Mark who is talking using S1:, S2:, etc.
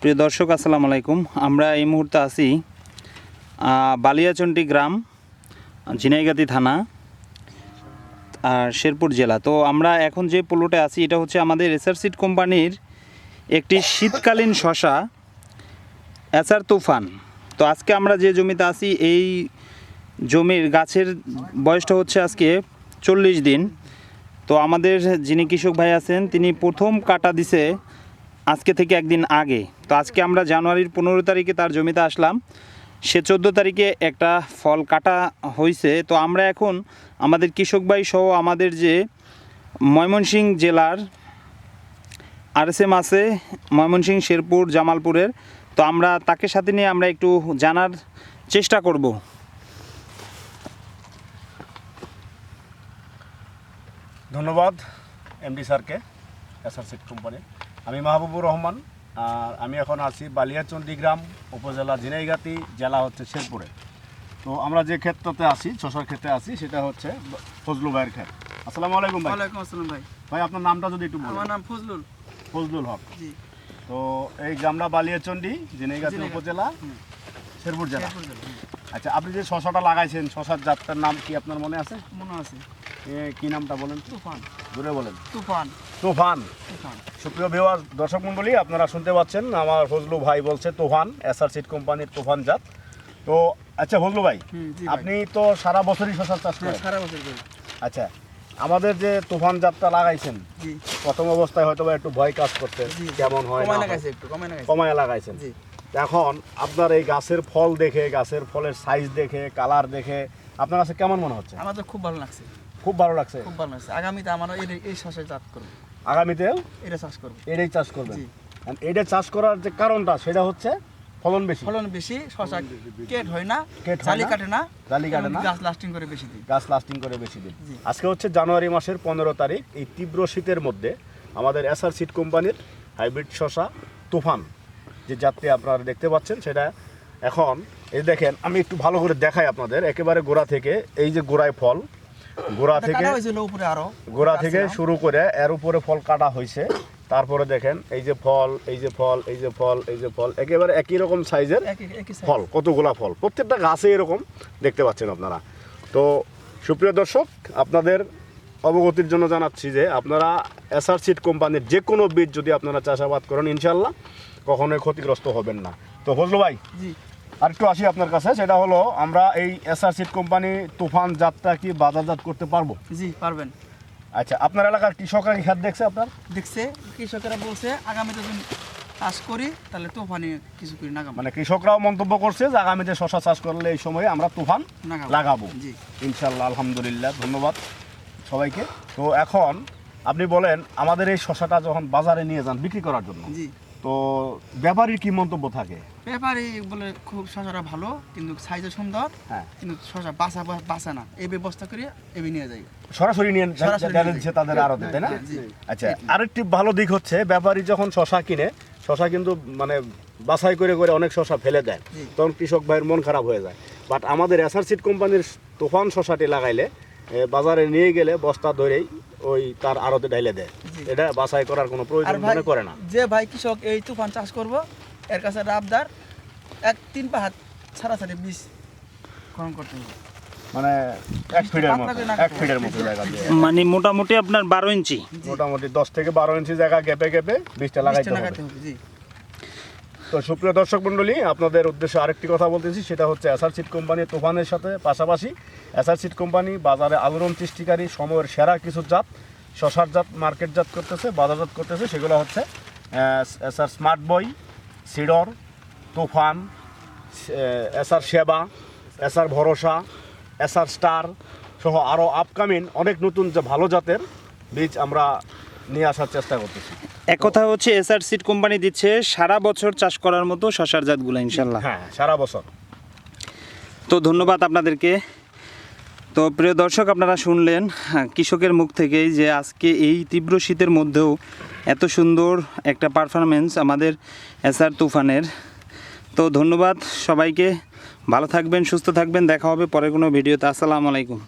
S1: প্রিয় দর্শক, আসসালামু আলাইকুম। আমরা এই মুহূর্তে আছি বালিয়াচন্ডী গ্রাম, ঝিনাইগাতি থানা, আর শেরপুর জেলা। তো আমরা এখন যে পোলোটে আছি, এটা হচ্ছে আমাদের এসআরসিড কোম্পানির একটি শীতকালীন শশা এসআর তুফান। তো আজকে আমরা যে জমিতে আছি, এই জমির গাছের বয়সটা হচ্ছে আজকে চল্লিশ দিন। তো আমাদের যিনি কৃষক ভাই আছেন, তিনি প্রথম কাটা দিছে আজকে থেকে একদিন আগে। তো আজকে আমরা জানুয়ারির পনেরো তারিখে তার জমিতে আসলাম। সে চোদ্দ তারিখে একটা ফল কাটা হয়েছে তো আমরা এখন আমাদের কৃষক ভাই সহ আমাদের যে ময়মনসিংহ জেলার আরএসএম আছে, ময়মনসিংহ, শেরপুর, জামালপুরের। তো আমরা তাকে সাথে নিয়ে আমরা একটু জানার চেষ্টা করব।
S2: ধন্যবাদ এমডি স্যারকে এসআর সিট কোম্পানি আমি মাহবুবুর রহমান আর আমি এখন আছি বালিয়াচন্ডী গ্রাম উপজেলা ঝিনাইগাতি জেলা হচ্ছে শেরপুরে। তো আমরা যে ক্ষেত্রতে আছি শশার ক্ষেত্রে আছি সেটা হচ্ছে ফজলু ভাইয়ের ক্ষেত। আসসালামু আলাইকুম ভাই।
S3: ওয়ালাইকুম আসসালাম ভাই।
S2: ভাই আপনার নামটা যদি একটু বলেন।
S3: আমার নাম ফজলুল।
S2: ফজলুল হক।
S3: জি।
S2: তো এই গ্রামটা বালিয়াচন্ডী ঝিনাইগাতি উপজেলা শেরপুর জেলা। আচ্ছা আপনি যে শশাটা লাগাইছেন শশার জাতটার নাম কি আপনার মনে আছে?
S3: মনে আছে।
S2: কি নামটা বলেন?
S3: তুফান।
S2: দূরে বলেন।
S3: তুফান।
S2: তুফান। সুপ্রিয় ভিওয়ার দর্শক মণ্ডলী আপনারা শুনতে পাচ্ছেন আমার ফজলু ভাই বলছে তুফান এসআর সিট কোম্পানির তুফান জাত। তো আচ্ছা ফজলু ভাই। আপনি তো সারা বছরই শশার চাষ
S3: হ্যাঁ
S2: করেন
S3: সারা বছর
S2: আচ্ছা আমাদের যে তুফান জাতটা লাগাইছেন প্রথম অবস্থায় হয়তো একটু ভয় কাজ করতে কেমন হয়
S3: কমায়
S2: হয়। লাগাইছেন।
S3: জি।
S2: এখন আপনার এই গাছের ফল দেখে গাছের ফলের সাইজ দেখে কালার দেখে আপনার কাছে কেমন মনে হচ্ছে?
S3: আমার তো খুব ভালো লাগছে।
S2: খুব ভালো লাগছে।
S3: খুব ভালো লাগছে। আগামীতে আমার এই এই শস্যের জাত করব।
S2: আগামীতেও?
S3: এটা চাষ করব।
S2: এটাই চাষ করবেন। এটা চাষ করার যে কারণটা সেটা হচ্ছে ফলন বেশি।
S3: ফলন বেশি শশা কেট হয় না
S2: কেট
S3: জালি কাটে না
S2: জালি কাটে না।
S3: গাছ লাস্টিং করে বেশি দিন।
S2: গাছ লাস্টিং করে বেশি দিন। আজকে হচ্ছে জানুয়ারি মাসের পনেরো তারিখ। এই তীব্র শীতের মধ্যে আমাদের এসআর সিড কোম্পানির হাইব্রিড শশা তুফান যে জাতটি আপনারা দেখতে পাচ্ছেন সেটা এখন এই দেখেন আমি একটু ভালো করে দেখাই আপনাদের। একেবারে গোড়া থেকে এই যে গোড়ায় ফল গোড়া থেকে গোড়া থেকে শুরু করে এর উপরে ফল কাটা হয়েছে। তারপরে দেখেন এই যে ফল এই যে ফল এই যে ফল এই যে ফল একেবারে একই রকম সাইজের। ফল কতগুলা ফল? প্রত্যেকটা গাছে এরকম দেখতে পাচ্ছেন আপনারা। তো সুপ্রিয় দর্শক আপনাদের অবগতির জন্য জানাচ্ছি যে আপনারা এসআর সিড কোম্পানির যে কোনো বীজ যদি আপনারা চাষাবাদ করেন ইনশাল্লাহ কখনোই ক্ষতিগ্রস্ত হবেন না। তো ফজলু ভাই
S3: জি।
S2: আর একটু আসি আপনার কাছে সেটা হলো আমরা এই এসআর সিড কোম্পানি তুফান জাতটা কি বাজারজাত করতে পারব?
S3: জি পারবেন।
S2: আচ্ছা আপনার এলাকার কৃষকরা কি খেত দেখছে আপনার?
S3: দেখছে কৃষকেরা বলছে আগামীতে যদি চাষ করি তাহলে তুফানি কিছু করি নাগাম
S2: মানে কৃষকরাও মন্তব্য করছে যে আগামীতে শশা চাষ করলে এই সময়ে আমরা তুফান। লাগাবো।
S3: জি।
S2: ইনশাল্লাহ আলহামদুলিল্লাহ ধন্যবাদ সবাইকে। তো এখন আপনি বলেন আমাদের এই শশাটা যখন বাজারে নিয়ে যান বিক্রি করার জন্য।
S3: জি।
S2: তো ব্যাপারীর কি মন্তব্য থাকে?
S3: ব্যাপারে বলে খুব শশাটা ভালো কিন্তু সাইজও সুন্দর
S2: হ্যাঁ।
S3: কিন্তু শশা বাঁচা বাঁচে না। এই ব্যবস্থা করে এবি নিয়ে যাই।
S2: সরাসরি নিয়ে দিচ্ছে তাদের আরও তাই না? আচ্ছা আরেকটি ভালো দিক হচ্ছে ব্যাপারী যখন শশা কিনে শশা কিন্তু মানে বাছাই করে করে অনেক শশা ফেলে দেয়। তখন কৃষক ভাইয়ের মন খারাপ হয়ে যায়। বাট আমাদের এসআর সিড কোম্পানির তুফান শশাটি লাগাইলে বাজারে নিয়ে গেলে বস্তা ধরেই ওই তার আড়তে ঢাইলে দেয়। এটা বাছাই করার কোনো প্রয়োজন মনে করে না।
S3: যে ভাই কৃষক এই তুফান চাষ করব এর কাছে রাবদার এক তিন পা হাত ছাড়াছাড়ি বীজ গ্রহণ করতে হবে।
S2: মানে এক ফিটের মতো এক ফিটের মতো জায়গা
S1: মানে মোটামুটি আপনার বারো ইঞ্চি।
S2: মোটামুটি দশ থেকে বারো ইঞ্চি জায়গা গেপে গেপে বীজটা লাগাইতে হবে। তো সুপ্রিয় দর্শক মণ্ডলী, আপনাদের উদ্দেশ্যে আরেকটি কথা বলতেছি, সেটা হচ্ছে এসআর সিট কোম্পানি তুফানের সাথে পাশাপাশি এসআর সিট কোম্পানি বাজারে আলোড়ন সৃষ্টিকারী সময়ের সেরা কিছু জাত, শশার জাত মার্কেট জাত করতেছে, বাজারজাত করতেছে, সেগুলো হচ্ছে এসআর স্মার্ট বই সিডর তুফান এসআর সেবা এসআর ভরসা এসআর স্টার সহ আরও আপকামিং অনেক নতুন যে ভালো জাতের বীজ আমরা নিয়ে আসার চেষ্টা করতেছি।
S1: এক কথা হচ্ছে এসআর সিড কোম্পানি দিচ্ছে সারা বছর চাষ করার মতো শশার জাতগুলো ইনশাল্লাহ।
S2: হ্যাঁ সারা বছর।
S1: তো ধন্যবাদ আপনাদেরকে। তো প্রিয় দর্শক আপনারা শুনলেন হ্যাঁ, কৃষকের মুখ থেকেই যে আজকে এই তীব্র শীতের মধ্যেও এত সুন্দর একটা পারফরমেন্স আমাদের এসআর তুফানের। তো ধন্যবাদ সবাইকে। ভালো থাকবেন সুস্থ থাকবেন। দেখা হবে পরে কোনো ভিডিওতে। আসসালামু আলাইকুম।